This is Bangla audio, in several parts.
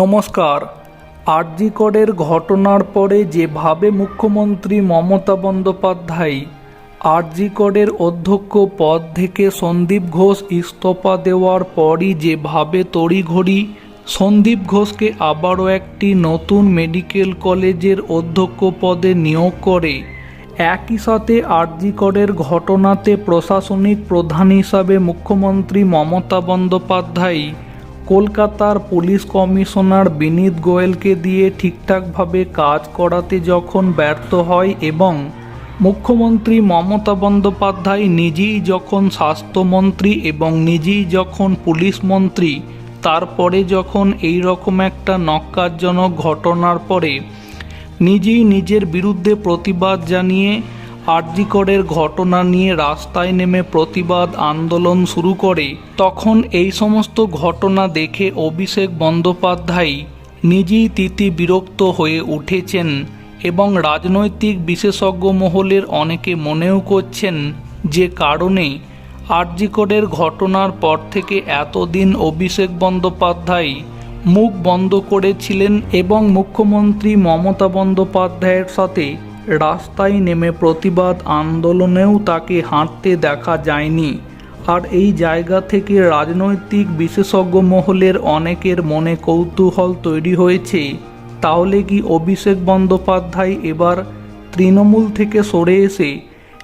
নমস্কার। আরজিকরের ঘটনার পরে যেভাবে মুখ্যমন্ত্রী মমতা বন্দ্যোপাধ্যায় আরজিকরের অধ্যক্ষ পদ থেকে সন্দীপ ঘোষ ইস্তফা দেওয়ার পরই যেভাবে তড়িঘড়ি, সন্দীপ ঘোষকে আবারও একটি নতুন মেডিকেল কলেজের অধ্যক্ষ পদে নিয়োগ করে, একই সাথে আরজিকরের ঘটনাতে প্রশাসনিক প্রধান হিসাবে মুখ্যমন্ত্রী মমতা বন্দ্যোপাধ্যায় কলকাতার পুলিশ কমিশনার বিনীত গোয়েলকে দিয়ে ঠিকঠাকভাবে কাজ করাতে যখন ব্যর্থ হয় এবং মুখ্যমন্ত্রী মমতা বন্দ্যোপাধ্যায় নিজেই যখন স্বাস্থ্যমন্ত্রী এবং নিজেই যখন পুলিশ মন্ত্রী, তারপরে যখন এই রকম একটা নক্কারজনক ঘটনার পরে নিজেই নিজের বিরুদ্ধে প্রতিবাদ জানিয়ে আরজিকরের ঘটনা নিয়ে রাস্তায় নেমে প্রতিবাদ আন্দোলন শুরু করে, তখন এই সমস্ত ঘটনা দেখে অভিষেক বন্দ্যোপাধ্যায় নিজেই তিতি বিরক্ত হয়ে উঠেছেন এবং রাজনৈতিক বিশেষজ্ঞ মহলের অনেকে মনেও করছেন যে কারণে আরজিকরের ঘটনার পর থেকে এতদিন অভিষেক বন্দ্যোপাধ্যায় মুখ বন্ধ করেছিলেন এবং মুখ্যমন্ত্রী মমতা বন্দ্যোপাধ্যায়ের সাথে রাস্তায় নেমে প্রতিবাদ আন্দোলনেও তাকে হাঁটতে দেখা যায়নি। আর এই জায়গা থেকে রাজনৈতিক বিশেষজ্ঞ মহলের অনেকের মনে কৌতূহল তৈরি হয়েছে। তাহলে কি অভিষেক বন্দ্যোপাধ্যায় এবার তৃণমূল থেকে সরে এসে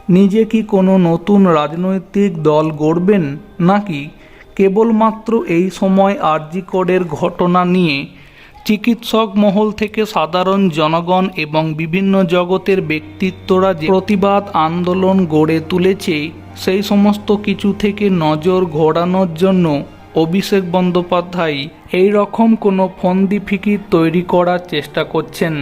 নিজে কি কোনো নতুন রাজনৈতিক দল গড়বেন? নাকি কেবলমাত্র এই সময় আরজিকরের ঘটনা নিয়ে চিকিৎসক মহল থেকে সাধারণ জনগণ এবং বিভিন্ন জগতের ব্যক্তিত্বরা যে প্রতিবাদ আন্দোলন গড়ে তুলেছে, সেই সমস্ত কিছু থেকে নজর ঘোরানোর জন্য অভিষেক বন্দ্যোপাধ্যায় এই রকম কোনো ফন্দি ফিকির তৈরি করার চেষ্টা করছেন।